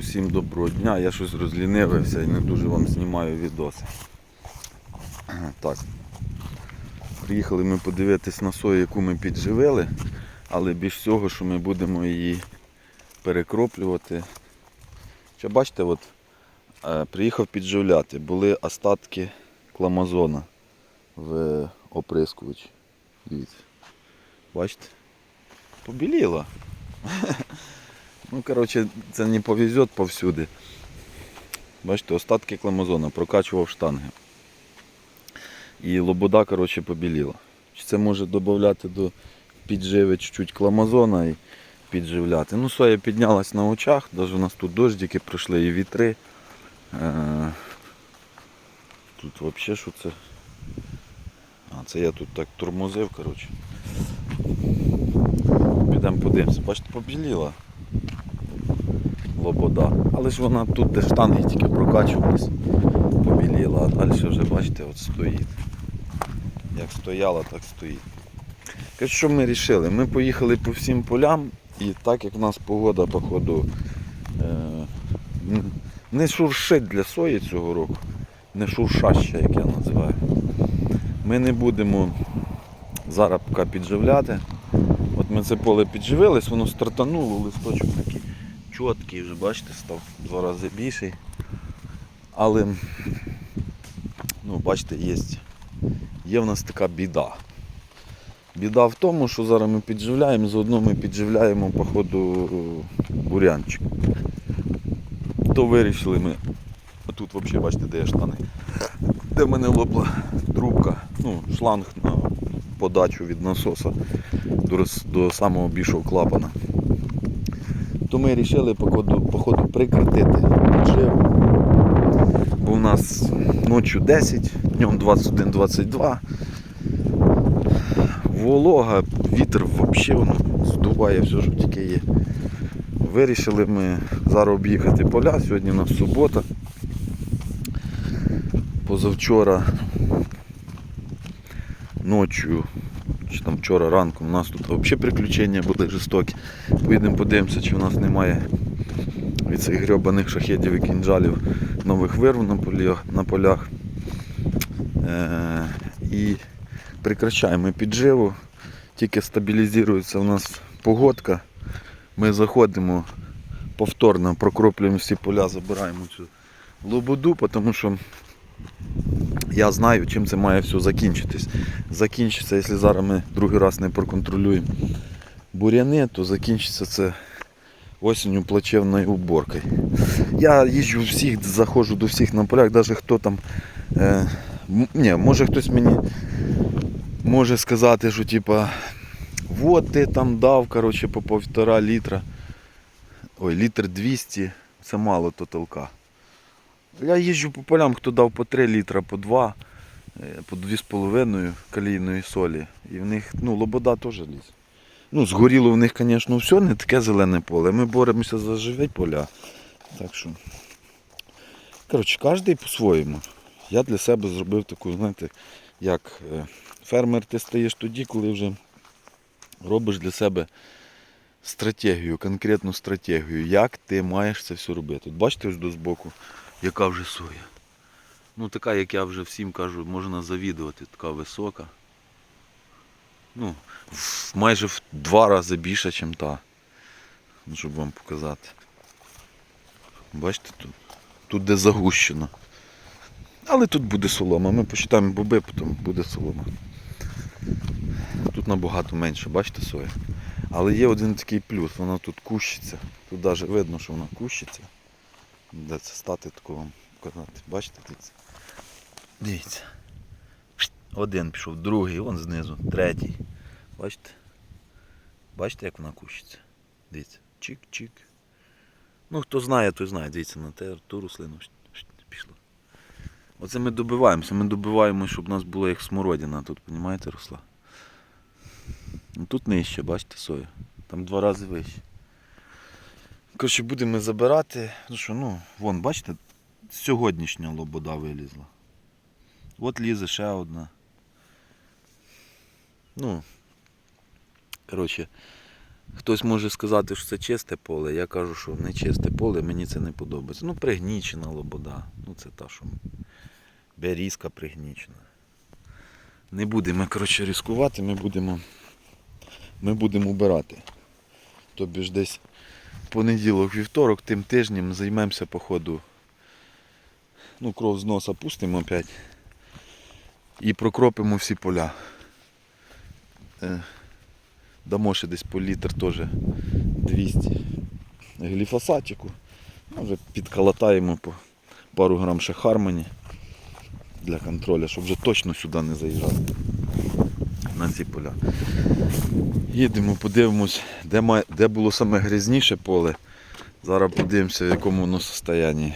Усім доброго дня. Я щось розлінивився і не дуже вам знімаю відоси. Так. Приїхали ми подивитись на сою, яку ми підживили, але більш всього, що ми будемо її перекроплювати. Чи бачите, от, е, приїхав підживляти, були остатки кламазона в оприскувачі. Дивіться. Бачите? Побіліло. Ну, коротше, це не повезет повсюди. Бачите, остатки кламазона, прокачував штанги. І лобода, коротше, побіліла. Це може додати до підживи чуть-чуть кламазона і підживляти. Ну, соя піднялась на очах, навіть у нас тут дождики пройшли і вітри. Е, Тут взагалі що це? А, це я тут так тормозив, коротше. Підемо подивимося. Бачите, побіліла лобода. Але ж вона тут, де штанги тільки прокачувались, побіліла, а далі вже, бачите, от стоїть. Як стояла, так стоїть. Що ми вирішили? Ми поїхали по всім полям і так як в нас погода, походу, е, не шуршить для сої цього року, не шуршаща, як я називаю. Ми не будемо поки підживляти. От ми це поле підживились, воно стартануло, листочок такий чіткий, вже бачите, став два рази більший. Але ну, бачите, є, є в нас така біда. Біда в тому, що зараз ми підживляємо, заодно ми підживляємо по ходу бурянчик. То вирішили ми. Тут взагалі бачите, де є штани. Де в мене лопла трубка, ну, шланг на подачу від насоса до, до самого більшого клапана. То ми вирішили по ходу, по ходу прикратити піджив. Бо у нас ночі 10, днем 21-22. Волога, вітер взагалі воно здуває все, що тільки є. Вирішили ми зараз об'їхати поля, сьогодні у нас субота. Позавчора ночі, чи там вчора ранком, у нас тут взагалі приключення були жорстокі. Поїдемо подивимося, чи в нас немає від цих грьобаних шахедів і кінжалів нових вирв на полях. На полях. Е- і прекращаємо підживу. Тільки стабілізується у нас погодка. Ми заходимо повторно, прокроплюємо всі поля, забираємо цю лободу, тому що я знаю, чим це має все закінчитись. Закінчиться, якщо зараз ми другий раз не проконтролюємо буряни, то закінчиться це осінню плачевною уборкою. Я їжджу всіх, заходжу до всіх на полях, навіть хто там. Е, ні, може хтось мені може сказати, що типа, от ти там дав коротше, по півтора літра. Ой, літр 200, це мало то толка. Я їжджу по полям, хто дав по 3 літра, по 2, е, по 2,5 калійної солі. І в них, ну, лобода теж ліз. Ну, згоріло в них, звісно, все, не таке зелене поле. Ми боремося за живі поля. Так що. Коротше, кожен по-своєму. Я для себе зробив таку, знаєте, як е, фермер ти стаєш тоді, коли вже робиш для себе стратегію, конкретну стратегію, як ти маєш це все робити. От бачите ось до збоку, яка вже соя. Ну така, як я вже всім кажу, можна завідувати, така висока. Ну, в- майже в два рази більше, ніж та. Ну, Щоб вам показати. Бачите тут? Тут де загущено. Але тут буде солома. Ми посчитаємо боби, потім буде солома. Тут набагато менше, бачите соя. Але є один такий плюс, вона тут кущиться. Тут навіть видно, що вона кущиться. Де це стати вам показати. Бачите дивіться? Дивіться. Один пішов, другий, вон знизу, третій. Бачите? Бачите, як вона кущиться? Дивіться. Чик-чик. Ну, хто знає, той знає. Дивіться на те, ту рослину пішло. Оце ми добиваємося. Ми добиваємо, щоб у нас було як смородина тут, розумієте, росла. Тут нижче, бачите, соя. Там два рази вище. Коротше, будемо забирати. Ну що, ну, вон, бачите, сьогоднішня лобода вилізла. От лізе ще одна. Ну, коротше, Хтось може сказати, що це чисте поле. Я кажу, що не чисте поле, мені це не подобається. Ну, пригнічена лобода. Ну, це та, що берізка пригнічена. Не будемо, коротше, ризикувати, ми будемо, ми будемо убирати. Тобі ж десь понеділок, вівторок, тим тижнем займемося по ходу. Ну, кров з носа пустимо опять. І прокропимо всі поля. Е, Дамо ще десь по літр теж 200 гліфосатику. Ну, вже підколотаємо по пару грам ще хармоні для контролю, щоб вже точно сюди не заїжджати на ці поля. Їдемо, подивимось, де, де було саме грязніше поле. Зараз подивимося, в якому воно стані.